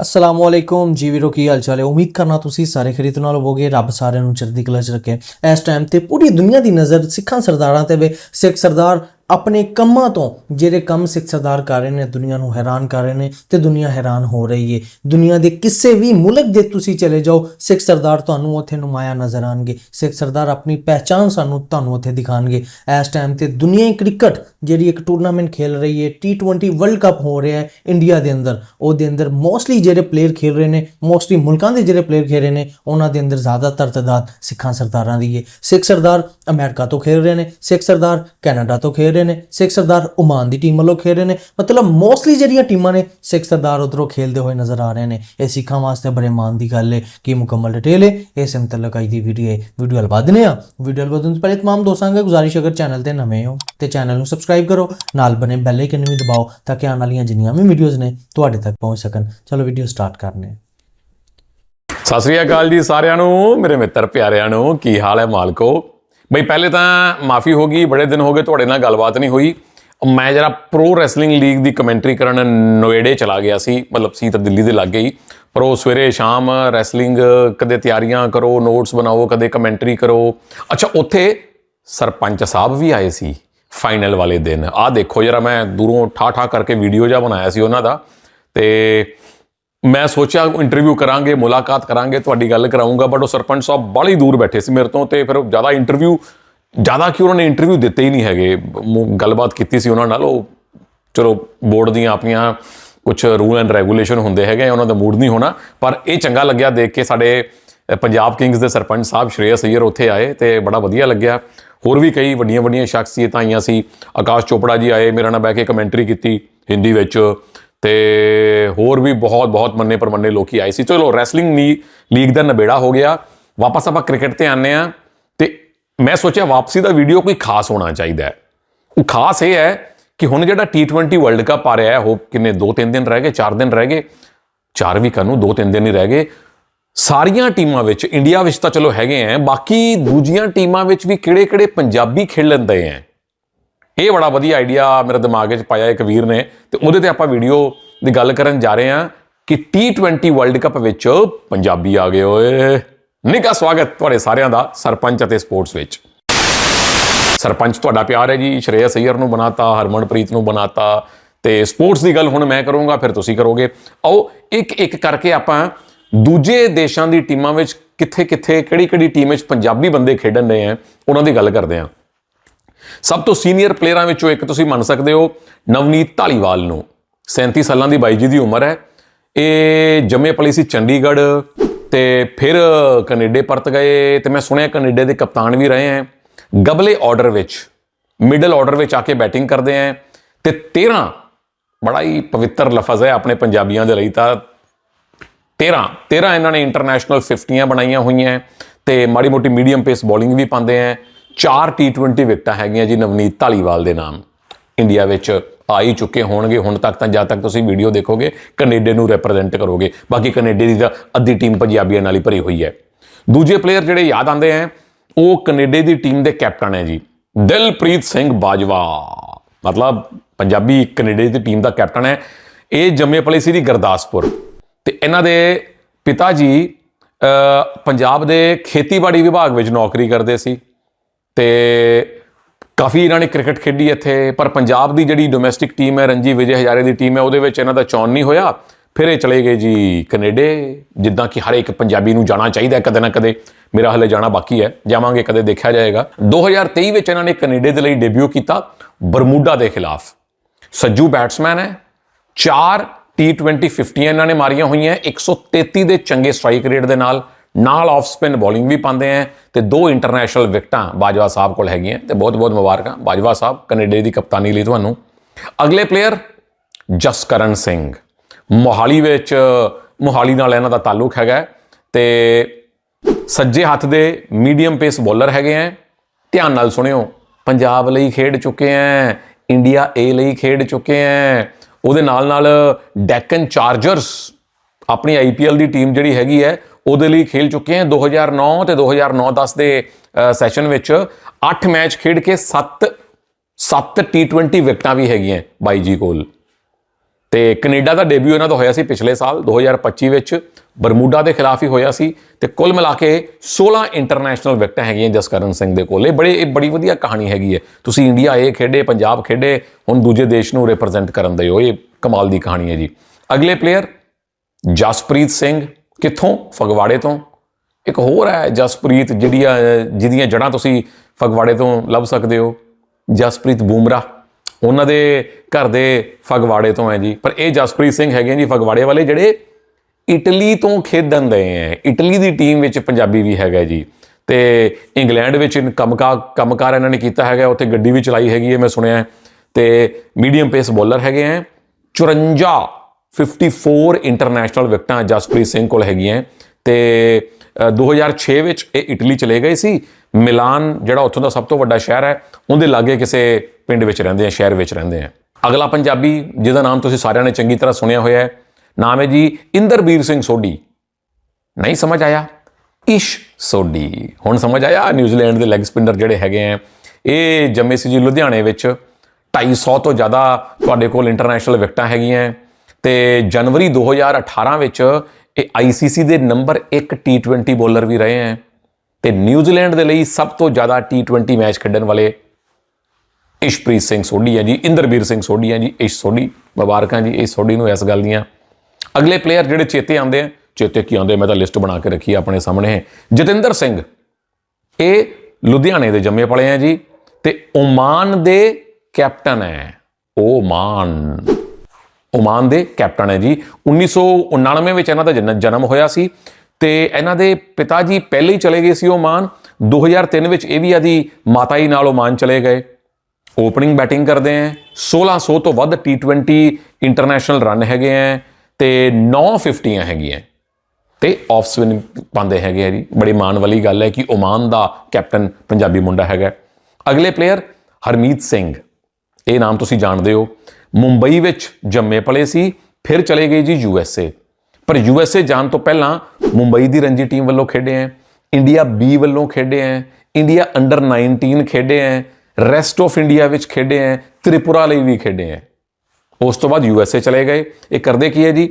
ਅਸਲਾਮੁ ਅਲੈਕੁਮ ਜੀ ਵੀਰੋ ਕੀ ਹਾਲ ਚਾਲ ਹੈ? ਉਮੀਦ ਕਰਨਾ ਤੁਸੀਂ ਸਾਰੇ ਖਰੀਦ ਨਾਲ ਹੋਵੋਗੇ, ਰੱਬ ਸਾਰਿਆਂ ਨੂੰ ਚੜ੍ਹਦੀ ਕਲਾ 'ਚ ਰੱਖੇ। ਇਸ ਟਾਈਮ ਤੇ ਪੂਰੀ ਦੁਨੀਆ ਦੀ ਨਜ਼ਰ ਸਿੱਖਾਂ ਸਰਦਾਰਾਂ ਤੇ ਵੇ, ਸਿੱਖ ਸਰਦਾਰ ਆਪਣੇ ਕੰਮਾਂ ਤੋਂ, ਜਿਹੜੇ ਕੰਮ ਸਿੱਖ ਸਰਦਾਰ ਕਰ ਰਹੇ ਨੇ, ਦੁਨੀਆ ਨੂੰ ਹੈਰਾਨ ਕਰ ਰਹੇ ਨੇ ਤੇ ਦੁਨੀਆ ਹੈਰਾਨ ਹੋ ਰਹੀ ਹੈ ਦੁਨੀਆ ਦੇ ਕਿਸੇ ਵੀ ਮੁਲਕ ਦੇ ਤੁਸੀਂ ਚਲੇ ਜਾਓ, ਸਿੱਖ ਸਰਦਾਰ ਤੁਹਾਨੂੰ ਉੱਥੇ ਨੁਮਾਇਆ ਨਜ਼ਰ ਆਣਗੇ। ਸਿੱਖ ਸਰਦਾਰ ਆਪਣੀ ਪਹਿਚਾਨ ਸਾਨੂੰ ਤੁਹਾਨੂੰ ਉੱਥੇ ਦਿਖਾਣਗੇ। ਇਸ ਟਾਈਮ ਤੇ ਦੁਨੀਆ ਕ੍ਰਿਕਟ, ਜਿਹੜੀ ਇੱਕ ਟੂਰਨਾਮੈਂਟ ਖੇਲ ਰਹੀ ਹੈ T20 ਵਰਲਡ ਕੱਪ ਹੋ ਰਿਹਾ ਹੈ ਇੰਡੀਆ ਦੇ ਅੰਦਰ। ਉਹਦੇ ਅੰਦਰ ਮੋਸਟਲੀ ਜਿਹੜੇ ਪਲੇਅਰ ਖੇਲ ਰਹੇ ਨੇ ਮੋਸਟਲੀ ਮੁਲਕਾਂ ਦੇ ਜਿਹੜੇ ਪਲੇਅਰ ਖੇਲ ਰਹੇ ਨੇ, ਉਹਨਾਂ ਦੇ ਅੰਦਰ ਜ਼ਿਆਦਾਤਰ ਤਾਦਾਦ ਸਿੱਖਾਂ ਸਰਦਾਰਾਂ ਦੀ ਹੈ ਸਿੱਖ ਸਰਦਾਰ ਅਮਰੀਕਾ ਤੋਂ ਖੇਲ ਰਹੇ ਨੇ, ਸਿੱਖ ਸਰਦਾਰ ਕੈਨੇਡਾ ਤੋਂ ਖੇਲ ਰਹੇ ਨੇ, ਸਿੱਖ ਸਰਦਾਰ ਓਮਾਨ ਦੀ ਟੀਮ ਵੱਲੋਂ ਖੇਲ ਰਹੇ ਨੇ। ਮਤਲਬ ਮੋਸਟਲੀ ਜਿਹੜੀਆਂ ਟੀਮਾਂ ਨੇ, ਸਿੱਖ ਸਰਦਾਰ ਉਧਰੋਂ ਖੇਲਦੇ ਹੋਏ ਨਜ਼ਰ ਆ ਰਹੇ ਨੇ। ਇਹ ਸਿੱਖਾਂ ਵਾਸਤੇ ਬੜੇ ਮਾਣ ਦੀ ਗੱਲ ਹੈ ਕਿ ਮੁਕੰਮਲ ਡਿਟੇਲ ਹੈ ਇਸ ਮੁਤਲਕ ਅੱਜ ਦੀ ਵੀਡੀਓ ਹੈ ਵੀਡੀਓ ਹਲ ਆ ਵੀਡੀਓ ਹਲ ਤੋਂ ਪਹਿਲੇ ਤਮਾਮ ਦੋਸਤਾਂ ਨੂੰ ਗੁਜ਼ਾਰਿਸ਼ ਅਗਰ ਚੈਨਲ ਤੇ ਨਵੇਂ ਹੋ, ਤੇ ਚੈਨਲ ਨੂੰ ਸਬਸਕ੍ਰਾਈਬ ਕਰੋ। ਨਾਲ ਬਨੇ ਬੈਲ ਆਈਕਨ ਵੀ ਦਬਾਓ, ਤਾਂ ਕਿ ਆਉਣ ਵਾਲੀਆਂ ਜਿੰਨੀਆਂ ਵੀ ਵੀਡੀਓਜ਼ ਨੇ, ਤੁਹਾਡੇ ਤੱਕ ਪਹੁੰਚ ਸਕਣ। ਚਲੋ ਵੀਡੀਓ ਸਟਾਰਟ ਕਰਨੇ ਸਤਿ ਸ੍ਰੀ ਅਕਾਲ ਜੀ ਸਾਰਿਆਂ ਨੂੰ, ਮੇਰੇ ਮਿੱਤਰ ਪਿਆਰਿਆਂ ਨੂੰ, ਕੀ ਹਾਲ ਹੈ ਮਾਲਕੋ? ਬਈ ਪਹਿਲੇ ਤਾਂ ਮਾਫੀ ਹੋ ਗਈ, ਬੜੇ ਦਿਨ ਹੋ ਗਏ ਤੁਹਾਡੇ ਨਾਲ ਗੱਲਬਾਤ ਨਹੀਂ ਹੋਈ। ਮੈਂ ਜਰਾ ਪ੍ਰੋ ਰੈਸਲਿੰਗ ਲੀਗ ਦੀ ਕਮੈਂਟਰੀ ਕਰਨ ਨੋਇਡੇ ਚਲਾ ਗਿਆ ਸੀ, ਮਤਲਬ ਸੀ ਤਾਂ ਦਿੱਲੀ ਦੇ ਲੱਗੇ ਹੀ। ਪਰ ਉਹ ਸਵੇਰੇ ਸ਼ਾਮ ਰੈਸਲਿੰਗ ਕਦੇ ਤਿਆਰੀਆਂ ਕਰੋ ਨੋਟਸ ਬਣਾਓ, ਕਦੇ ਕਮੈਂਟਰੀ ਕਰੋ। ਅੱਛਾ, ਉੱਥੇ ਸਰਪੰਚ ਸਾਹਿਬ ਵੀ ਆਏ ਸੀ ਫਾਈਨਲ ਵਾਲੇ ਦਿਨ। ਆਹ ਦੇਖੋ ਜਰਾ ਮੈਂ ਦੂਰੋਂ ਠਾ ਠਾ ਕਰਕੇ ਵੀਡੀਓ ਜਿਹਾ ਬਣਾਇਆ ਸੀ ਉਹਨਾਂ ਦਾ। ਤੇ ਮੈਂ ਸੋਚਿਆ ਇੰਟਰਵਿਊ ਕਰਾਂਗੇ, ਮੁਲਾਕਾਤ ਕਰਾਂਗੇ, ਤੁਹਾਡੀ ਗੱਲ ਕਰਾਉਂਗਾ ਬਟ ਉਹ ਸਰਪੰਚ ਸਾਹਿਬ ਬਾਲੀ ਦੂਰ ਬੈਠੇ ਸੀ ਮੇਰੇ ਤੋਂ ਤੇ ਫਿਰ ਉਹ ਜ਼ਿਆਦਾ ਇੰਟਰਵਿਊ ਜ਼ਿਆਦਾ ਕਿ ਉਹਨਾਂ ਨੇ ਇੰਟਰਵਿਊ ਦਿੱਤੇ ਹੀ ਨਹੀਂ ਹੈਗੇ। ਮੁ- ਗੱਲਬਾਤ ਕੀਤੀ ਸੀ ਉਹਨਾਂ ਨਾਲ, ਉਹ ਚਲੋ ਬੋਰਡ ਦੀਆਂ ਆਪਣੀਆਂ ਕੁਝ ਰੂਲ ਐਂਡ ਰੈਗੂਲੇਸ਼ਨ ਹੁੰਦੇ ਹੈਗੇ ਉਹਨਾਂ ਦਾ ਮੂਡ ਨਹੀਂ ਹੋਣਾ, ਪਰ ਇਹ ਚੰਗਾ ਲੱਗਿਆ ਦੇਖ ਕੇ ਸਾਡੇ ਪੰਜਾਬ ਕਿੰਗਸ ਦੇ ਸਰਪੰਚ ਸਾਹਿਬ ਸ਼੍ਰੇਯਸ ਅਈਅਰ ਉੱਥੇ ਆਏ ਤੇ ਬੜਾ ਵਧੀਆ ਲੱਗਿਆ। ਹੋਰ ਵੀ ਕਈ ਵੱਡੀਆਂ ਵੱਡੀਆਂ ਸ਼ਖਸੀਅਤਾਂ ਆਈਆਂ ਸੀ। ਆਕਾਸ਼ ਚੋਪੜਾ ਜੀ ਆਏ, ਮੇਰੇ ਨਾਲ ਬਹਿ ਕੇ ਕਮੈਂਟਰੀ ਕੀਤੀ, ਹਿੰਦੀ ਵਿੱਚ ਤੇ ਹੋਰ ਵੀ ਬਹੁਤ ਬਹੁਤ ਮੰਨੇ ਪਰਮੰਨੇ ਲੋਕੀ ਆਏ ਸੀ। ਚਲੋ ਰੈਸਲਿੰਗ ਲੀਗ ਦਾ ਨਬੇੜਾ ਹੋ ਗਿਆ। ਵਾਪਸ ਆਪਾਂ ਕ੍ਰਿਕਟ ਤੇ ਆਨੇ ਆ ਤੇ ਮੈਂ ਸੋਚਿਆ ਵਾਪਸੀ ਦਾ ਵੀਡੀਓ ਕੋਈ ਖਾਸ ਹੋਣਾ ਚਾਹੀਦਾ ਹੈ। ਉਹ ਖਾਸ ਇਹ ਹੈ ਕਿ ਹੁਣ ਜਿਹੜਾ T20 ਵਰਲਡ ਕੱਪ ਆ ਰਿਹਾ ਹੈ, ਉਹ ਕਿੰਨੇ 2-3 ਦਿਨ ਰਹਿ ਗਏ 4 ਦਿਨ ਰਹਿ ਗਏ। 4 ਵੀ ਨੂੰ 2-3 ਦਿਨ ਹੀ ਰਹਿ ਗਏ। ਸਾਰੀਆਂ ਟੀਮਾਂ ਵਿੱਚ ਇੰਡੀਆ ਵਿੱਚ ਤਾਂ ਚਲੋ ਹੈਗੇ ਆ। ਬਾਕੀ ਦੂਜੀਆਂ ਟੀਮਾਂ ਵਿੱਚ ਵੀ ਕਿਹੜੇ-ਕਿਹੜੇ ਪੰਜਾਬੀ ਖੇਡਣ ਦੇ ਆ? ਇਹ ਬੜਾ ਵਧੀਆ ਆਈਡੀਆ ਮੇਰੇ ਦਿਮਾਗ ਵਿੱਚ ਪਾਇਆ ਇੱਕ ਵੀਰ ਨੇ ਤੇ ਉਹਦੇ ਤੇ ਆਪਾਂ ਵੀਡੀਓ ਦੀ ਗੱਲ ਕਰਨ ਜਾ ਰਹੇ ਹਾਂ ਕਿ T20 ਵਰਲਡ ਕੱਪ ਵਿੱਚ ਪੰਜਾਬੀ ਆ ਗਏ ਓਏ। ਨਿੱਘਾ ਸਵਾਗਤ ਤੁਹਾਡੇ ਸਾਰਿਆਂ ਦਾ ਸਰਪੰਚ ਅਤੇ ਸਪੋਰਟਸ ਵਿੱਚ। ਸਰਪੰਚ ਤੁਹਾਡਾ ਪਿਆਰ ਹੈ ਜੀ ਸ਼੍ਰੇਯਸ ਅਈਅਰ ਨੂੰ ਬਣਾਤਾ, ਹਰਮਨਪ੍ਰੀਤ ਨੂੰ ਬਣਾਤਾ ਤੇ ਸਪੋਰਟਸ ਦੀ ਗੱਲ ਹੁਣ ਮੈਂ ਕਰੂੰਗਾ, ਫਿਰ ਤੁਸੀਂ ਕਰੋਗੇ। ਆਓ ਇੱਕ ਇੱਕ ਕਰਕੇ ਆਪਾਂ ਦੂਜੇ ਦੇਸ਼ਾਂ ਦੀ ਟੀਮਾਂ ਵਿੱਚ ਕਿੱਥੇ ਕਿੱਥੇ ਕਿਹੜੀ ਕਿਹੜੀ ਟੀਮ ਵਿੱਚ ਪੰਜਾਬੀ ਬੰਦੇ ਖੇਡਣ ਰਹੇ ਆ, ਉਹਨਾਂ ਦੀ ਗੱਲ ਕਰਦੇ ਹਾਂ। ਸਭ ਤੋਂ ਸੀਨੀਅਰ ਪਲੇਅਰਾਂ ਵਿੱਚੋਂ ਇੱਕ ਤੁਸੀਂ ਮੰਨ ਸਕਦੇ ਹੋ ਨਵਨੀਤ ਢਾਲੀਵਾਲ ਨੂੰ। 37 ਸਾਲਾਂ ਦੀ ਬਾਈ ਜੀ ਦੀ ਉਮਰ ਹੈ। ਇਹ ਜੰਮੇ ਪਲੀ ਸੀ ਚੰਡੀਗੜ੍ਹ ਤੇ ਫਿਰ ਕੈਨੇਡਾ ਪਰਤ ਗਏ ਤੇ ਮੈਂ ਸੁਣਿਆ ਕੈਨੇਡਾ ਦੇ ਕਪਤਾਨ ਵੀ ਰਹੇ ਹੈ। ਗਬਲੇ ਆਰਡਰ ਵਿੱਚ ਮਿਡਲ ਆਰਡਰ ਵਿੱਚ ਆ ਕੇ ਬੈਟਿੰਗ ਕਰਦੇ ਹੈ ਤੇ 13 ਬੜਾ ਹੀ ਪਵਿੱਤਰ ਲਫ਼ਜ਼ ਹੈ ਆਪਣੇ ਪੰਜਾਬੀਆਂ ਦੇ ਲਈ ਤਾਂ। 13 13 ਇਹਨਾਂ ਨੇ ਇੰਟਰਨੈਸ਼ਨਲ 50ਆਂ ਬਣਾਈਆਂ ਹੋਈਆਂ ਹੈ ਤੇ ਮਾੜੀ ਮੋਟੀ ਮੀਡੀਅਮ ਪੇਸ ਬੋਲਿੰਗ ਵੀ ਪਾਉਂਦੇ ਹੈ। ਚਾਰ T20 ਵਿਕਟਾਂ ਹੈਗੀਆਂ ਜੀ ਨਵਨੀਤ ਢਾਲੀਵਾਲ ਦੇ ਨਾਮ। ਇੰਡੀਆ ਵਿੱਚ ਆ ਹੀ ਚੁੱਕੇ ਹੋਣਗੇ। ਹੁਣ ਤੱਕ ਤਾਂ ਜਦ ਤੱਕ ਤੁਸੀਂ ਵੀਡੀਓ ਦੇਖੋਗੇ, ਕੈਨੇਡਾ ਨੂੰ ਰਿਪਰੈਜ਼ੈਂਟ ਕਰੋਗੇ। ਬਾਕੀ ਕੈਨੇਡਾ ਦੀ ਤਾਂ ਅੱਧੀ ਟੀਮ ਪੰਜਾਬੀਆਂ ਨਾਲ ਹੀ ਭਰੀ ਹੋਈ ਹੈ। ਦੂਜੇ ਪਲੇਅਰ ਜਿਹੜੇ ਯਾਦ ਆਉਂਦੇ ਹੈ ਉਹ ਕੈਨੇਡਾ ਦੀ ਟੀਮ ਦੇ ਕੈਪਟਨ ਹੈ ਜੀ। ਦਿਲਪ੍ਰੀਤ ਸਿੰਘ ਬਾਜਵਾ। ਮਤਲਬ ਪੰਜਾਬੀ ਕੈਨੇਡਾ ਦੀ ਟੀਮ ਦਾ ਕੈਪਟਨ ਹੈ ਇਹ ਜੰਮੇ ਪਲੇ ਸੀ ਦੀ ਗੁਰਦਾਸਪੁਰ। ਤੇ ਇਹਨਾਂ ਦੇ ਪਿਤਾ ਜੀ ਪੰਜਾਬ ਦੇ ਖੇਤੀਬਾੜੀ ਵਿਭਾਗ ਵਿੱਚ ਨੌਕਰੀ ਕਰਦੇ ਸੀ। ਤੇ ਕਾਫੀ ਇਹਨਾਂ ਨੇ ਕ੍ਰਿਕਟ ਖੇਡੀ ਇੱਥੇ, ਪਰ ਪੰਜਾਬ ਦੀ ਜਿਹੜੀ ਡੋਮੈਸਟਿਕ ਟੀਮ ਹੈ ਰਣਜੀ ਵਿਜੇ ਹਜ਼ਾਰੇ ਦੀ ਟੀਮ ਹੈ, ਉਹਦੇ ਵਿੱਚ ਇਹਨਾਂ ਦਾ ਚੌਨ ਨਹੀਂ ਹੋਇਆ। ਫਿਰ ਇਹ ਚਲੇ ਗਏ ਜੀ ਕੈਨੇਡਾ, ਜਿੱਦਾਂ ਕਿ ਹਰ ਇੱਕ ਪੰਜਾਬੀ ਨੂੰ ਜਾਣਾ ਚਾਹੀਦਾ ਕਦੇ ਨਾ ਕਦੇ। ਮੇਰਾ ਹਲੇ ਜਾਣਾ ਬਾਕੀ ਹੈ, ਜਾਵਾਂਗੇ, ਕਦੇ ਦੇਖਿਆ ਜਾਏਗਾ। 2023 ਵਿੱਚ ਇਹਨਾਂ ਨੇ ਕੈਨੇਡਾ ਦੇ ਲਈ ਡੈਬਿਊ ਕੀਤਾ ਬਰਮੂਡਾ ਦੇ ਖਿਲਾਫ। ਸੱਜੂ ਬੈਟਸਮੈਨ ਹੈ, ਚਾਰ T20 50 ਇਹਨਾਂ ਨੇ ਮਾਰੀਆਂ ਹੋਈਆਂ 133 ਦੇ ਚੰਗੇ ਸਟ੍ਰਾਈਕ ਰੇਟ ਦੇ ਨਾਲ। ਨਾਲ ਆਫ ਸਪਿਨ ਬੋਲਿੰਗ ਵੀ ਪਾਉਂਦੇ ਆ ਤੇ ਦੋ ਇੰਟਰਨੈਸ਼ਨਲ ਵਿਕਟਾਂ ਬਾਜਵਾ ਸਾਹਿਬ ਕੋਲ ਹੈਗੀਆਂ ਤੇ ਬਹੁਤ ਬਹੁਤ ਮੁਬਾਰਕਾਂ ਬਾਜਵਾ ਸਾਹਿਬ, ਕੈਨੇਡਾ ਦੀ ਕਪਤਾਨੀ ਲਈ ਤੁਹਾਨੂੰ। ਅਗਲੇ ਪਲੇਅਰ ਜਸਕਰਨ ਸਿੰਘ। ਮੋਹਾਲੀ ਵਿੱਚ, ਮੋਹਾਲੀ ਨਾਲ ਇਹਨਾਂ ਦਾ ਤਾਲੁਕ ਹੈਗਾ ਹੈ ਤੇ ਸੱਜੇ ਹੱਥ ਦੇ ਮੀਡੀਅਮ ਪੇਸ ਬੋਲਰ ਹੈਗੇ ਆ। ਧਿਆਨ ਨਾਲ ਸੁਣਿਓ, ਪੰਜਾਬ ਲਈ ਖੇਡ ਚੁੱਕੇ ਆ ਇੰਡੀਆ ਏ ਲਈ ਖੇਡ ਚੁੱਕੇ ਆ। ਉਹਦੇ ਨਾਲ ਨਾਲ ਡੈਕਨ ਚਾਰਜਰਸ ਆਪਣੀ ਆਈਪੀਐਲ ਦੀ ਟੀਮ ਜਿਹੜੀ ਹੈਗੀ ਹੈ ਉਹਦੇ ਲਈ ਖੇਲ ਚੁੱਕੇ ਆ 2009 ਤੇ 2009-10 ਦੇ ਸੈਸ਼ਨ ਵਿੱਚ। 8 ਮੈਚ ਖੇਡ ਕੇ 7 7 T20 ਵਿਕਟਾਂ ਵੀ ਹੈਗੀਆਂ ਬਾਈ ਜੀ ਕੋਲ। ਤੇ ਕੈਨੇਡਾ ਦਾ ਡੈਬਿਊ ਇਹਨਾਂ ਦਾ ਹੋਇਆ ਸੀ ਪਿਛਲੇ ਸਾਲ 2025 ਵਿੱਚ। ਬਰਮੂਡਾ ਦੇ ਖਿਲਾਫ ਹੀ ਹੋਇਆ ਸੀ ਤੇ ਕੁੱਲ ਮਿਲਾ ਕੇ 16 ਇੰਟਰਨੈਸ਼ਨਲ ਵਿਕਟਾਂ ਹੈਗੀਆਂ ਜਸਕਰਨ ਸਿੰਘ ਦੇ ਕੋਲ। ਇਹ ਬੜੇ, ਇਹ ਬੜੀ ਵਧੀਆ ਕਹਾਣੀ ਹੈਗੀ ਹੈ। ਤੁਸੀਂ ਇੰਡੀਆ ਇਹ ਖੇਡੇ, ਪੰਜਾਬ ਖੇਡੇ, ਹੁਣ ਦੂਜੇ ਦੇਸ਼ ਨੂੰ ਰਿਪਰੈਜ਼ੈਂਟ ਕਰਨ ਦੇ ਹੋ। ਇਹ ਕਮਾਲ ਦੀ ਕਹਾਣੀ ਹੈ ਜੀ। ਅਗਲੇ ਪਲੇਅਰ ਜਸਪ੍ਰੀਤ ਸਿੰਘ ਕਿੱਥੋਂ? ਫਗਵਾੜੇ ਤੋਂ। ਇੱਕ ਹੋਰ ਹੈ ਜਸਪ੍ਰੀਤ ਜਿਹੜੀਆਂ ਜਿਹਦੀਆਂ ਜੜ੍ਹਾਂ ਤੁਸੀਂ ਫਗਵਾੜੇ ਤੋਂ ਲੱਭ ਸਕਦੇ ਹੋ। ਜਸਪ੍ਰੀਤ ਬੂਮਰਾ। ਉਹਨਾਂ ਦੇ ਘਰ ਦੇ ਫਗਵਾੜੇ ਤੋਂ ਹੈ ਜੀ। ਪਰ ਇਹ ਜਸਪ੍ਰੀਤ ਸਿੰਘ ਹੈਗੇ ਜੀ ਫਗਵਾੜੇ ਵਾਲੇ, ਜਿਹੜੇ ਇਟਲੀ ਤੋਂ ਖੇਡਣ ਦੇ ਹੈ ਇਟਲੀ ਦੀ ਟੀਮ ਵਿੱਚ ਪੰਜਾਬੀ ਵੀ ਹੈਗਾ ਜੀ। ਤੇ ਇੰਗਲੈਂਡ ਵਿੱਚ ਇਨ ਕੰਮਕਾਰ ਕੰਮਕਾਰ ਇਹਨਾਂ ਨੇ ਕੀਤਾ ਹੈਗਾ। ਉੱਥੇ ਗੱਡੀ ਵੀ ਚਲਾਈ ਹੈਗੀ ਹੈ, ਮੈਂ ਸੁਣਿਆ ਹੈ। ਤੇ ਮੀਡੀਅਮ ਪੇਸ ਬੋਲਰ ਹੈਗੇ ਹੈ 54 54 ਇੰਟਰਨੈਸ਼ਨਲ ਵਿਕਟਾਂ ਜਸਪ੍ਰੀਤ ਸਿੰਘ ਕੋਲ ਹੈਗੀਆਂ ਤੇ ਅ, 2006 ਵਿੱਚ ਇਹ ਇਟਲੀ ਚਲੇ ਗਏ ਸੀ। ਮਿਲਾਨ ਜਿਹੜਾ ਉੱਥੋਂ ਦਾ ਸਭ ਤੋਂ ਵੱਡਾ ਸ਼ਹਿਰ ਹੈ ਉਹਦੇ ਲਾਗੇ ਕਿਸੇ ਪਿੰਡ ਵਿੱਚ ਰਹਿੰਦੇ ਆ ਸ਼ਹਿਰ ਵਿੱਚ ਰਹਿੰਦੇ ਆ। ਅਗਲਾ ਪੰਜਾਬੀ ਜਿਹਦਾ ਨਾਮ ਤੁਸੀਂ ਸਾਰਿਆਂ ਨੇ ਚੰਗੀ ਤਰ੍ਹਾਂ ਸੁਣਿਆ ਹੋਇਆ ਹੈ ਨਾਮ ਹੈ ਜੀ ਇੰਦਰਬੀਰ ਸਿੰਘ ਸੋਢੀ। ਨਹੀਂ ਸਮਝ ਆਇਆ? ਇਸ਼ ਸੋਢੀ। ਹੁਣ ਸਮਝ ਆਇਆ ਨਿਊਜ਼ੀਲੈਂਡ ਦੇ ਲੈਗ ਸਪਿਨਰ ਜਿਹੜੇ ਹੈਗੇ ਆ। ਇਹ ਜੰਮੇ ਸੀ ਜੀ ਲੁਧਿਆਣੇ ਵਿੱਚ। 250 ਤੋਂ ਜ਼ਿਆਦਾ ਤੁਹਾਡੇ ਕੋਲ ਇੰਟਰਨੈਸ਼ਨਲ ਵਿਕਟਾਂ ਹੈਗੀਆਂ ਤੇ ਜਨਵਰੀ 2018 ਵਿੱਚ ਇਹ ਆਈਸੀਸੀ ਦੇ ਨੰਬਰ 1 T20 ਬੋਲਰ ਵੀ ਰਹੇ ਹੈ ਤੇ ਨਿਊਜ਼ੀਲੈਂਡ ਦੇ ਲਈ ਸਭ ਤੋਂ ਜ਼ਿਆਦਾ T20 ਮੈਚ ਖੇਡਣ ਵਾਲੇ ਇਸ਼ਪ੍ਰੀਤ ਸਿੰਘ ਸੋਢੀ ਹੈ ਜੀ, ਇੰਦਰਬੀਰ ਸਿੰਘ ਸੋਢੀ ਹੈ ਜੀ, ਇਸ਼ ਸੋਢੀ, ਮੁਬਾਰਕਾਂ ਜੀ, ਇਸ ਸੋਢੀ ਨੂੰ ਇਸ ਗੱਲ ਦੀਆਂ। ਅਗਲੇ ਪਲੇਅਰ ਜਿਹੜੇ ਚੇਤੇ ਆਉਂਦੇ ਆ, ਚੇਤੇ ਕੀ ਆਉਂਦੇ ਮੈਂ ਤਾਂ ਲਿਸਟ ਬਣਾ ਕੇ ਰੱਖੀ ਆਪਣੇ ਸਾਹਮਣੇ। ਜਤਿੰਦਰ ਸਿੰਘ, ਇਹ ਲੁਧਿਆਣੇ ਦੇ ਜੰਮੇ ਪਲੇ ਆ ਜੀ, ਤੇ ਓਮਾਨ ਦੇ ਕੈਪਟਨ ਹੈ, ਓਮਾਨ। ਓਮਾਨ ਦੇ ਕੈਪਟਨ ਹੈ ਜੀ। 1999 ਵਿੱਚ ਇਹਨਾਂ ਦਾ ਜਨ- ਜਨਮ ਹੋਇਆ ਸੀ ਤੇ ਇਹਨਾਂ ਦੇ ਪਿਤਾ ਜੀ ਪਹਿਲੇ ਹੀ ਚਲੇ ਗਏ ਸੀ ਓਮਾਨ। 2003 ਵਿੱਚ ਇਹ ਵੀ ਆਦੀ ਮਾਤਾ ਜੀ ਨਾਲ ਓਮਾਨ ਚਲੇ ਗਏ। ਓਪਨਿੰਗ ਬੈਟਿੰਗ ਕਰਦੇ ਹੈ 1600 ਤੋਂ ਵੱਧ T20 ਇੰਟਰਨੈਸ਼ਨਲ ਰਨ ਹੈਗੇ ਹੈ ਤੇ 950 ਹੈਗੀਆਂ। ਤੇ ਆਫ ਸਵਿੰਗ ਪਾਉਂਦੇ ਹੈਗੇ ਆ ਜੀ। ਬੜੀ ਮਾਣ ਵਾਲੀ ਗੱਲ ਹੈ ਕਿ ਓਮਾਨ ਦਾ ਕੈਪਟਨ ਪੰਜਾਬੀ ਮੁੰਡਾ ਹੈਗਾ। ਅਗਲੇ ਪਲੇਅਰ ਹਰਮੀਤ ਸਿੰਘ। ਇਹ ਨਾਮ ਤੁਸੀਂ ਜਾਣਦੇ ਹੋ। ਮੁੰਬਈ ਵਿੱਚ ਜੰਮੇ ਪਲੇ ਸੀ, ਫਿਰ ਚਲੇ ਗਏ ਜੀ ਯੂਐਸਏ ਪਰ ਯੂਐਸਏ ਜਾਣ ਤੋਂ ਪਹਿਲਾਂ ਮੁੰਬਈ ਦੀ ਰਣਜੀ ਟੀਮ ਵੱਲੋਂ ਖੇਡੇ ਹੈ ਇੰਡੀਆ ਬੀ ਵੱਲੋਂ ਖੇਡੇ ਹੈ ਇੰਡੀਆ ਅੰਡਰ 19 ਖੇਡੇ ਹੈ ਰੈਸਟ ਆਫ ਇੰਡੀਆ ਵਿੱਚ ਖੇਡੇ ਹੈ ਤ੍ਰਿਪੁਰਾ ਲਈ ਵੀ ਖੇਡੇ ਹੈ ਉਸ ਤੋਂ ਬਾਅਦ ਯੂਐਸਏ ਚਲੇ ਗਏ। ਇਹ ਕਰਦੇ ਕੀ ਹੈ ਜੀ?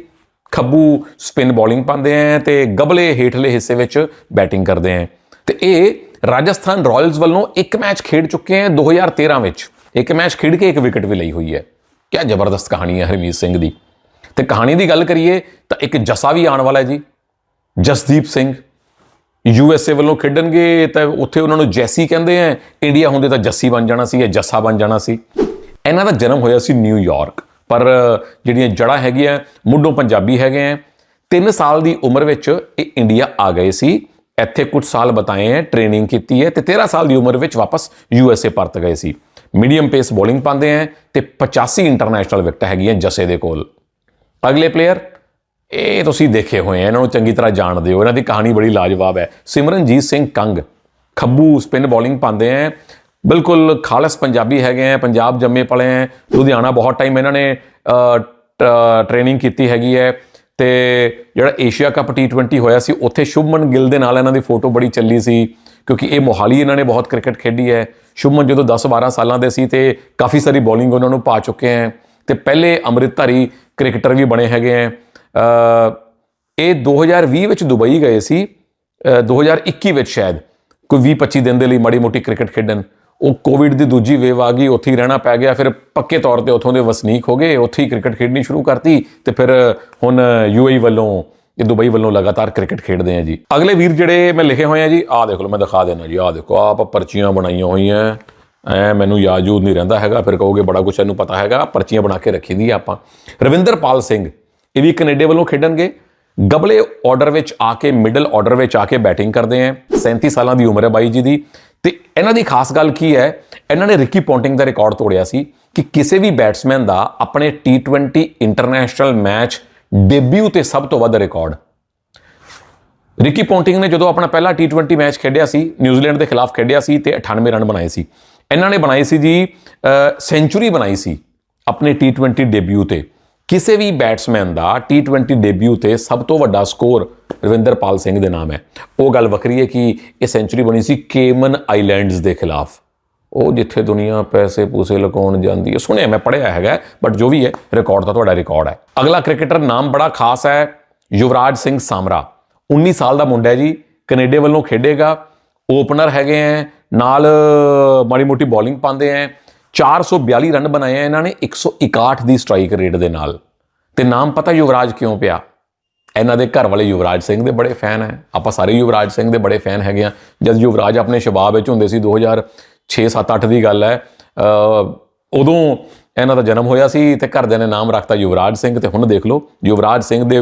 ਖੱਬੂ ਸਪਿਨ ਬੋਲਿੰਗ ਪਾਉਂਦੇ ਆ ਤੇ ਗਬਲੇ ਹੇਠਲੇ ਹਿੱਸੇ ਵਿੱਚ ਬੈਟਿੰਗ ਕਰਦੇ ਆ ਤੇ ਇਹ ਰਾਜਸਥਾਨ ਰਾਇਲਸ ਵੱਲੋਂ ਇੱਕ ਮੈਚ ਖੇਡ ਚੁੱਕੇ ਆ 2013 ਵਿੱਚ। ਇੱਕ ਮੈਚ ਖੇਡ ਕੇ ਇੱਕ ਵਿਕਟ ਵੀ ਲਈ ਹੋਈ ਹੈ ਕਿਆ ਜ਼ਬਰਦਸਤ ਕਹਾਣੀ ਹੈ ਹਰਮੀਤ ਸਿੰਘ ਦੀ। ਤੇ ਕਹਾਣੀ ਦੀ ਗੱਲ ਕਰੀਏ ਤਾਂ ਇੱਕ ਜੱਸਾ ਵੀ ਆਉਣ ਵਾਲਾ ਹੈ ਜੀ। ਜਸਦੀਪ ਸਿੰਘ ਯੂਐਸਏ ਵੱਲੋਂ ਖੇਡਣਗੇ ਤਾਂ ਉੱਥੇ ਉਹਨਾਂ ਨੂੰ ਜੈਸੀ ਕਹਿੰਦੇ ਆ, ਇੰਡੀਆ ਹੁੰਦੇ ਤਾਂ ਜੱਸੀ ਬਣ ਜਾਣਾ ਸੀ ਜਾਂ ਜੱਸਾ ਬਣ ਜਾਣਾ ਸੀ। ਇਹਨਾਂ ਦਾ ਜਨਮ ਹੋਇਆ ਸੀ ਨਿਊਯਾਰਕ ਪਰ ਜਿਹੜੀਆਂ ਜੜ੍ਹਾਂ ਹੈਗੀਆਂ, ਮੁੱਢੋਂ ਪੰਜਾਬੀ ਹੈਗੇ ਆ 3 ਸਾਲ ਦੀ ਉਮਰ ਵਿੱਚ ਇਹ ਇੰਡੀਆ ਆ ਗਏ ਸੀ। ਇੱਥੇ ਕੁਝ ਸਾਲ ਬਤਾਏ ਹੈ ਟ੍ਰੇਨਿੰਗ ਕੀਤੀ ਹੈ ਤੇ 13 ਸਾਲ ਦੀ ਉਮਰ ਵਿੱਚ ਵਾਪਸ ਯੂਐਸਏ ਪਰਤ ਗਏ ਸੀ। ਮੀਡੀਅਮ ਪੇਸ ਬੋਲਿੰਗ ਪਾਉਂਦੇ ਹੈ ਤੇ 85 ਇੰਟਰਨੈਸ਼ਨਲ ਵਿਕਟ ਹੈਗੀਆਂ ਜਸੇ ਦੇ ਕੋਲ। ਅਗਲੇ ਪਲੇਅਰ ਇਹ ਤੁਸੀਂ ਦੇਖੇ ਹੋਏ ਆ ਇਹਨਾਂ ਨੂੰ ਚੰਗੀ ਤਰ੍ਹਾਂ ਜਾਣਦੇ ਹੋ। ਇਹਨਾਂ ਦੀ ਕਹਾਣੀ ਬੜੀ ਲਾਜਵਾਬ ਹੈ ਸਿਮਰਨਜੀਤ ਸਿੰਘ ਕੰਗ, ਖੱਬੂ ਸਪਿਨ ਬੋਲਿੰਗ ਪਾਉਂਦੇ ਆ ਬਿਲਕੁਲ ਖਾਲਸ ਪੰਜਾਬੀ ਹੈਗੇ ਆ ਪੰਜਾਬ ਜੰਮੇ ਪਲੇ ਆ ਲੁਧਿਆਣਾ ਬਹੁਤ ਟਾਈਮ ਇਹਨਾਂ ਨੇ ਟ੍ਰੇਨਿੰਗ ਕੀਤੀ ਹੈਗੀ ਹੈ ਤੇ ਜਿਹੜਾ ਏਸ਼ੀਆ ਕੱਪ T20 ਹੋਇਆ ਸੀ, ਉੱਥੇ ਸ਼ੁਭਮਨ ਗਿੱਲ ਦੇ ਨਾਲ ਇਹਨਾਂ ਦੀ ਫੋਟੋ ਬੜੀ ਚੱਲੀ ਸੀ। ਕਿਉਂਕਿ ਇਹ ਮੋਹਾਲੀ ਇਹਨਾਂ ਨੇ ਬਹੁਤ ਕ੍ਰਿਕਟ ਖੇਡੀ ਹੈ। ਸ਼ੁਭਮਨ ਜਦੋਂ 10-12 ਸਾਲਾਂ ਦੇ ਸੀ ਤੇ ਕਾਫੀ ਸਾਰੀ ਬੋਲਿੰਗ ਉਹਨਾਂ ਨੂੰ ਪਾ ਚੁੱਕੇ ਹੈ ਤੇ ਪਹਿਲੇ ਅੰਮ੍ਰਿਤਧਾਰੀ ਕ੍ਰਿਕਟਰ ਵੀ ਬਣੇ ਹੈਗੇ ਹੈ। ਅ, ਇਹ 2020 ਵਿੱਚ ਦੁਬਈ ਗਏ ਸੀ ਅ, 2021 ਵਿੱਚ ਸ਼ਾਇਦ ਕੋਈ 20-25 ਦਿਨ ਦੇ ਲਈ ਮਾੜੀ ਮੋਟੀ ਕ੍ਰਿਕਟ ਖੇਡਣ। ਉਹ ਕੋਵਿਡ ਦੀ ਦੂਜੀ ਵੇਵ ਆ ਗਈ ਉੱਥੇ ਹੀ ਰਹਿਣਾ ਪੈ ਗਿਆ ਫਿਰ ਪੱਕੇ ਤੌਰ ਤੇ ਉੱਥੋਂ ਦੇ ਵਸਨੀਕ ਹੋ ਗਏ ਉੱਥੇ ਹੀ ਕ੍ਰਿਕਟ ਖੇਡਣੀ ਸ਼ੁਰੂ ਕਰਤੀ ਤੇ ਫਿਰ ਹੁਣ ਯੂਏਈ ਵੱਲੋਂ ਇਹ ਦੁਬਈ ਵੱਲੋਂ ਲਗਾਤਾਰ ਕ੍ਰਿਕਟ ਖੇਡਦੇ ਆ ਜੀ। ਅਗਲੇ ਵੀਰ ਜਿਹੜੇ ਮੈਂ ਲਿਖੇ ਹੋਏ ਆ ਜੀ, ਆਹ ਦੇਖ ਲਓ ਮੈਂ ਦਿਖਾ ਦੇਣਾ ਜੀ, ਆਹ ਦੇਖੋ ਆਪ ਪਰਚੀਆਂ ਬਣਾਈਆਂ ਹੋਈਆਂ। ਐ ਮੈਨੂੰ ਯਾਦ ਯੂਦ ਨਹੀਂ ਰਹਿੰਦਾ ਹੈਗਾ, ਫਿਰ ਕਹੋਗੇ ਬੜਾ ਕੁਛ ਇਹਨੂੰ ਪਤਾ ਹੈਗਾ, ਪਰਚੀਆਂ ਬਣਾ ਕੇ ਰੱਖੀ ਦੀ ਆ ਆਪਾਂ। ਰਵਿੰਦਰਪਾਲ ਸਿੰਘ, ਇਹ ਵੀ ਕੈਨੇਡਾ ਵੱਲੋਂ ਖੇਡਣਗੇ। ਗਬਲੇ ਆਰਡਰ ਵਿੱਚ ਆ ਕੇ ਮਿਡਲ ਆਰਡਰ ਵਿੱਚ ਆ ਕੇ ਬੈਟਿੰਗ ਕਰਦੇ ਆ। 37 ਸਾਲਾਂ ਦੀ ਉਮਰ ਹੈ ਬਾਈ ਜੀ ਦੀ। ਤੇ ਇਹਨਾਂ ਦੀ ਖਾਸ ਗੱਲ ਕੀ ਹੈ, ਇਹਨਾਂ ਨੇ ਰਿਕੀ ਪੌਂਟਿੰਗ ਦਾ ਰਿਕਾਰਡ ਤੋੜਿਆ ਸੀ ਕਿ ਕਿਸੇ ਵੀ ਬੈਟਸਮੈਨ ਦਾ ਆਪਣੇ T20 ਇੰਟਰਨੈਸ਼ਨਲ ਮੈਚ ਡੈਬਿਊ ਤੇ ਸਭ ਤੋਂ ਵੱਧ ਰਿਕਾਰਡ। ਰਿਕੀ ਪੌਂਟਿੰਗ ਨੇ ਜਦੋਂ ਆਪਣਾ ਪਹਿਲਾ T20 ਮੈਚ ਖੇਡਿਆ ਸੀ, ਨਿਊਜ਼ੀਲੈਂਡ ਦੇ ਖਿਲਾਫ ਖੇਡਿਆ ਸੀ ਤੇ 98 ਰਨ ਬਣਾਏ ਸੀ। ਇਹਨਾਂ ਨੇ ਬਣਾਈ ਸੀ ਜੀ ਸੈਂਚੁਰੀ ਬਣਾਈ ਸੀ ਆਪਣੇ T20 ਡੈਬਿਊ ਤੇ। ਕਿਸੇ ਵੀ ਬੈਟਸਮੈਨ ਦਾ T20 ਡੈਬਿਊ ਤੇ ਸਭ ਤੋਂ ਵੱਡਾ ਸਕੋਰ ਰਵਿੰਦਰਪਾਲ ਸਿੰਘ ਦੇ ਨਾਮ ਹੈ। ਉਹ ਗੱਲ ਵੱਖਰੀ ਹੈ ਕਿ ਇਹ ਸੈਂਚੁਰੀ ਬਣੀ ਸੀ ਕੇਮਨ ਆਈਲੈਂਡਸ ਦੇ ਖਿਲਾਫ। ਉਹ ਜਿੱਥੇ ਦੁਨੀਆ ਪੈਸੇ ਪੂਸੇ ਲਗਾਉਣ ਜਾਂਦੀ ਹੈ। ਸੁਣਿਆ, ਮੈਂ ਪੜਿਆ ਹੈਗਾ ਬਟ ਜੋ ਵੀ ਹੈ ਰਿਕਾਰਡ ਤਾਂ ਤੁਹਾਡਾ ਰਿਕਾਰਡ ਹੈ। ਅਗਲਾ ਕ੍ਰਿਕਟਰ ਨਾਮ ਬੜਾ ਖਾਸ ਹੈ, ਯੁਵਰਾਜ ਸਿੰਘ ਸਾਮਰਾ। 19 ਸਾਲ ਦਾ ਮੁੰਡਾ ਹੈ ਜੀ, ਕੈਨੇਡਾ ਵੱਲੋਂ ਖੇਡੇਗਾ। ਓਪਨਰ ਹੈਗੇ ਹੈ ਨਾਲ ਮਾੜੀ ਮੋਟੀ ਬੋਲਿੰਗ ਪਾਉਂਦੇ ਹੈ 442 ਰਨ ਬਣਾਏ ਹੈ ਇਹਨਾਂ ਨੇ 161 ਦੀ ਸਟ੍ਰਾਈਕ ਰੇਟ ਦੇ ਨਾਲ। ਤੇ ਨਾਮ ਪਤਾ ਯੁਵਰਾਜ ਕਿਉਂ ਪਿਆ? ਇਹਨਾਂ ਦੇ ਘਰ ਵਾਲੇ ਯੁਵਰਾਜ ਸਿੰਘ ਦੇ ਬੜੇ ਫੈਨ ਹੈ ਆਪਾਂ ਸਾਰੇ ਯੁਵਰਾਜ ਸਿੰਘ ਦੇ ਬੜੇ ਫੈਨ ਹੈਗੇ ਆ। ਜਦ ਯੁਵਰਾਜ ਆਪਣੇ ਸ਼ਬਾਬ ਵਿੱਚ ਹੁੰਦੇ ਸੀ 2006 7 8 ਦੀ ਗੱਲ ਹੈ ਉਦੋਂ ਇਹਨਾਂ ਦਾ ਜਨਮ ਹੋਇਆ ਸੀ ਤੇ ਘਰਦਿਆਂ ਨੇ ਨਾਮ ਰੱਖਤਾ ਯੁਵਰਾਜ ਸਿੰਘ ਤੇ ਹੁਣ ਦੇਖ ਲਓ, ਯੁਵਰਾਜ ਸਿੰਘ ਦੇ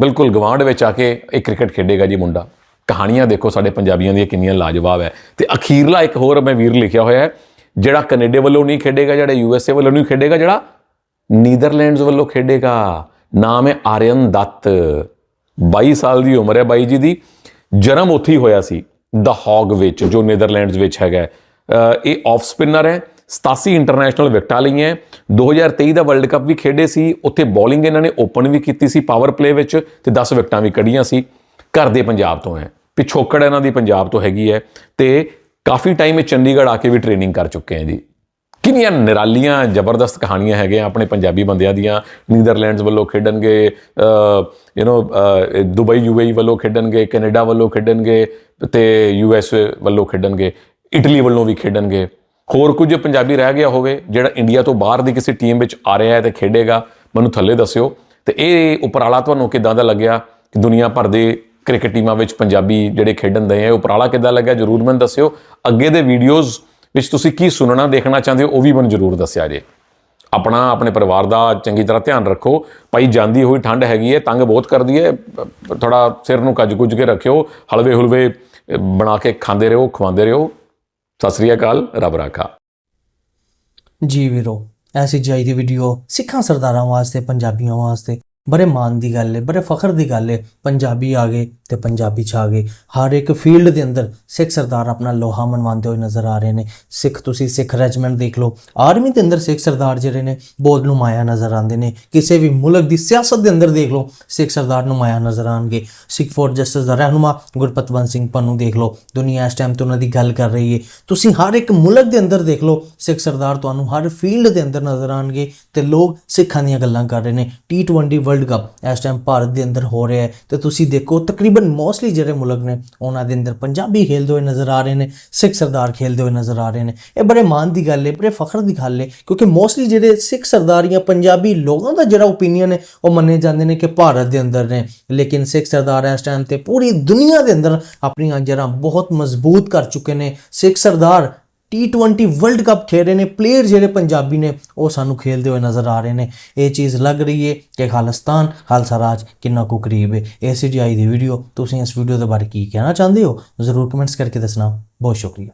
ਬਿਲਕੁਲ ਗਵਾਂਢ ਵਿੱਚ ਆ ਕੇ ਇਹ ਕ੍ਰਿਕਟ ਖੇਡੇਗਾ ਜੀ ਮੁੰਡਾ। ਕਹਾਣੀਆਂ ਦੇਖੋ ਸਾਡੇ ਪੰਜਾਬੀਆਂ ਦੀਆਂ ਕਿੰਨੀਆਂ ਲਾਜਵਾਬ ਹੈ। ਤੇ ਅਖੀਰਲਾ ਇੱਕ ਹੋਰ ਮੈਂ ਵੀਰ ਲਿਖਿਆ ਹੋਇਆ ਹੈ, ਜਿਹੜਾ ਕੈਨੇਡਾ ਵੱਲੋਂ ਨਹੀਂ ਖੇਡੇਗਾ, ਜਿਹੜਾ ਯੂਐਸਏ ਵੱਲੋਂ ਨਹੀਂ ਖੇਡੇਗਾ, ਜਿਹੜਾ ਨੀਦਰਲੈਂਡਸ ਵੱਲੋਂ ਖੇਡੇਗਾ, ਨਾਮ ਹੈ ਆਰੀਅਨ ਦੱਤ। 22 ਸਾਲ ਦੀ ਉਮਰ ਹੈ ਬਾਈ ਜੀ ਦੀ, ਜਨਮ ਉੱਥੇ ਹੀ ਹੋਇਆ ਸੀ। ਦਾ ਹੌਗ ਵਿੱਚ, ਜੋ ਨੀਦਰਲੈਂਡਸ ਵਿੱਚ ਹੈਗਾ ਇਹ ਆਫ ਸਪਿਨਰ ਹੈ 87 ਇੰਟਰਨੈਸ਼ਨਲ ਵਿਕਟਾਂ ਲਈਆਂ 2023 ਦਾ ਵਰਲਡ ਕੱਪ ਵੀ ਖੇਡੇ ਸੀ, ਉੱਥੇ ਬੋਲਿੰਗ ਇਹਨਾਂ ਨੇ ਓਪਨ ਵੀ ਕੀਤੀ ਸੀ ਪਾਵਰ ਪਲੇ ਵਿੱਚ ਤੇ 10 ਵਿਕਟਾਂ ਵੀ ਕੱਢੀਆਂ ਸੀ। ਘਰ ਦੇ ਪੰਜਾਬ ਤੋਂ ਹੈ, ਪਿਛੋਕੜ ਇਹਨਾਂ ਦੀ ਪੰਜਾਬ ਤੋਂ ਹੈਗੀ ਹੈ ਤੇ ਕਾਫੀ ਟਾਈਮ ਇਹ ਚੰਡੀਗੜ੍ਹ ਆ ਕੇ ਵੀ ਟ੍ਰੇਨਿੰਗ ਕਰ ਚੁੱਕੇ ਹੈ ਜੀ। ਕਿੰਨੀਆਂ ਨਿਰਾਲੀਆਂ, ਜ਼ਬਰਦਸਤ ਕਹਾਣੀਆਂ ਹੈਗੀਆਂ ਆਪਣੇ ਪੰਜਾਬੀ ਬੰਦਿਆਂ ਦੀਆਂ। ਨੀਦਰਲੈਂਡਸ ਵੱਲੋਂ ਖੇਡਣਗੇ ਯੂ نو ਦੁਬਈ ਯੂਏਈ ਵੱਲੋਂ ਖੇਡਣਗੇ, ਕੈਨੇਡਾ ਵੱਲੋਂ ਖੇਡਣਗੇ ਤੇ ਯੂਐਸ ਵੱਲੋਂ ਖੇਡਣਗੇ, ਇਟਲੀ ਵੱਲੋਂ ਵੀ ਖੇਡਣਗੇ। ਹੋਰ ਕੁਝ ਪੰਜਾਬੀ ਰਹਿ ਗਿਆ ਹੋਵੇ, ਜਿਹੜਾ ਇੰਡੀਆ ਤੋਂ ਬਾਹਰ ਦੀ ਕਿਸੇ ਟੀਮ ਵਿੱਚ ਆ ਰਿਹਾ ਹੈ ਤੇ ਖੇਡੇਗਾ, ਮੈਨੂੰ ਥੱਲੇ ਦੱਸਿਓ। ਤੇ ਇਹ ਉਪਰਾਲਾ ਤੁਹਾਨੂੰ ਕਿਦਾਂ ਦਾ ਲੱਗਿਆ? ਕਿ ਦੁਨੀਆ ਭਰ ਦੇ ਕ੍ਰਿਕਟ ਟੀਮਾਂ ਵਿੱਚ ਪੰਜਾਬੀ ਜਿਹੜੇ ਖੇਡਣ ਦੇ ਆ ਉਪਰਾਲਾ ਕਿਦਾਂ ਲੱਗਿਆ? ਜਰੂਰ ਮੈਨੂੰ ਦੱਸਿਓ। ਅੱਗੇ ਦੇ ਵੀਡੀਓਜ਼ ਵਿੱਚ ਤੁਸੀਂ ਕੀ ਸੁਣਨਾ, ਦੇਖਣਾ ਚਾਹੁੰਦੇ ਹੋ, ਉਹ ਵੀ ਮੈਨੂੰ ਜਰੂਰ ਦੱਸਿਆ ਜੇ। ਆਪਣਾ, ਆਪਣੇ ਪਰਿਵਾਰ ਦਾ ਚੰਗੀ ਤਰ੍ਹਾਂ ਧਿਆਨ ਰੱਖੋ। ਭਾਈ, ਜਾਂਦੀ ਹੋਈ ਠੰਡ ਹੈਗੀ ਹੈ ਤੰਗ ਬਹੁਤ ਕਰਦੀ ਹੈ ਥੋੜਾ ਸਿਰ ਨੂੰ ਕੱਜ ਕੁੱਜ ਕੇ ਰੱਖਿਓ ਹਲਵੇ ਹੁਲਵੇ ਬਣਾ ਕੇ ਖਾਂਦੇ ਰਹੋ, ਖਵਾਉਂਦੇ ਰਹੋ। ਸਤਿ ਸ੍ਰੀ ਅਕਾਲ, ਰੱਬ ਰਾਖਾ। ਜੀ ਵੀਰੋ, ਐਸੀ ਜਾਈ ਦੀ ਵੀਡੀਓ ਸਿੱਖਾਂ ਸਰਦਾਰਾਂ ਵਾਸਤੇ, ਪੰਜਾਬੀਆਂ ਵਾਸਤੇ, ਬੜੇ ਮਾਣ ਦੀ ਗੱਲ ਹੈ ਬੜੇ ਫਖਰ ਦੀ ਗੱਲ ਹੈ ਪੰਜਾਬੀ ਆ ਗਏ। ਤੇ ਪੰਜਾਬੀ ਛਾ ਗਏ। ਹਰ ਇੱਕ ਫੀਲਡ ਦੇ ਅੰਦਰ ਸਿੱਖ ਸਰਦਾਰ ਆਪਣਾ ਲੋਹਾ ਮਨਵਾਉਂਦੇ ਹੋਏ ਨਜ਼ਰ ਆ ਰਹੇ ਨੇ। ਸਿੱਖ ਤੁਸੀਂ ਸਿੱਖ ਰੈਜੀਮੈਂਟ ਦੇਖ ਲਓ। ਆਰਮੀ ਦੇ ਅੰਦਰ ਸਿੱਖ ਸਰਦਾਰ ਜਿਹੜੇ ਨੇ ਬਹੁਤ ਨੁਮਾਇਆ ਨਜ਼ਰ ਆਉਂਦੇ ਨੇ। ਕਿਸੇ ਵੀ ਮੁਲਕ ਦੀ ਸਿਆਸਤ ਦੇ ਅੰਦਰ ਦੇਖ ਲਓ, ਸਿੱਖ ਸਰਦਾਰ ਨੁਮਾਇਆ ਨਜ਼ਰ ਆਣਗੇ ਸਿੱਖ ਫੋਰ ਜਸਟਿਸ ਦਾ ਰਹਿਨੁਮਾ ਗੁਰਪਤਵੰਤ ਸਿੰਘ ਪੰਨੂ ਦੇਖ ਲਓ। ਦੁਨੀਆ ਇਸ ਟਾਈਮ ਤੇ ਉਹਨਾਂ ਦੀ ਗੱਲ ਕਰ ਰਹੀ ਹੈ ਤੁਸੀਂ ਹਰ ਇੱਕ ਮੁਲਕ ਦੇ ਅੰਦਰ ਦੇਖ ਲਓ, ਸਿੱਖ ਸਰਦਾਰ ਤੁਹਾਨੂੰ ਹਰ ਫੀਲਡ ਦੇ ਅੰਦਰ ਨਜ਼ਰ ਆਣਗੇ ਤੇ ਲੋਕ ਸਿੱਖਾਂ ਦੀਆਂ ਗੱਲਾਂ ਕਰ ਰਹੇ ਨੇ। T20 ਵਰਲਡ ਕੱਪ ਇਸ ਟਾਈਮ ਭਾਰਤ ਦੇ ਅੰਦਰ ਹੋ ਰਿਹਾ ਹੈ ਤੇ ਤੁਸੀਂ ਦੇਖੋ, ਤਕਰੀਬਨ ਮੋਸਟਲੀ ਜਿਹੜੇ ਮੁਲਕ ਨੇ ਉਹਨਾਂ ਦੇ ਅੰਦਰ ਪੰਜਾਬੀ ਖੇਲਦੇ ਹੋਏ ਨਜ਼ਰ ਆ ਰਹੇ ਨੇ ਸਿੱਖ ਸਰਦਾਰ ਖੇਲਦੇ ਹੋਏ ਨਜ਼ਰ ਆ ਰਹੇ ਨੇ ਇਹ ਬੜੇ ਮਾਣ ਦੀ ਗੱਲ ਹੈ ਬੜੇ ਫਖਰ ਦੀ ਗੱਲ ਹੈ ਕਿਉਂਕਿ ਮੋਸਟਲੀ ਜਿਹੜੇ ਸਿੱਖ ਸਰਦਾਰ ਜਾਂ ਪੰਜਾਬੀ ਲੋਕਾਂ ਦਾ ਜਿਹੜਾ ਓਪੀਨੀਅਨ ਹੈ ਉਹ ਮੰਨੇ ਜਾਂਦੇ ਨੇ ਕਿ ਭਾਰਤ ਦੇ ਅੰਦਰ ਨੇ ਲੇਕਿਨ ਸਿੱਖ ਸਰਦਾਰ ਇਸ ਟਾਈਮ ਤੇ ਪੂਰੀ ਦੁਨੀਆ ਦੇ ਅੰਦਰ ਆਪਣੀਆਂ ਜੜ੍ਹਾਂ ਬਹੁਤ ਮਜ਼ਬੂਤ ਕਰ ਚੁੱਕੇ ਨੇ ਸਿੱਖ ਸਰਦਾਰ T20 ਵਰਲਡ ਕੱਪ ਖੇਡ ਰਹੇ ਨੇ ਪਲੇਅਰ ਜਿਹੜੇ ਪੰਜਾਬੀ ਨੇ, ਉਹ ਸਾਨੂੰ ਖੇਲਦੇ ਹੋਏ ਨਜ਼ਰ ਆ ਰਹੇ ਨੇ। ਇਹ ਚੀਜ਼ ਲੱਗ ਰਹੀ ਹੈ ਕਿ ਖਾਲਿਸਤਾਨ, ਖਾਲਸਾ ਰਾਜ ਕਿੰਨਾ ਕੁ ਕਰੀਬ ਹੈ ACGI ਦੀ ਵੀਡੀਓ ਤੁਸੀਂ ਇਸ ਵੀਡੀਓ ਦੇ ਬਾਰੇ ਕੀ ਕਹਿਣਾ ਚਾਹੁੰਦੇ ਹੋ? ਜ਼ਰੂਰ ਕਮੈਂਟਸ ਕਰਕੇ ਦੱਸਣਾ। ਬਹੁਤ ਸ਼ੁਕਰੀਆ।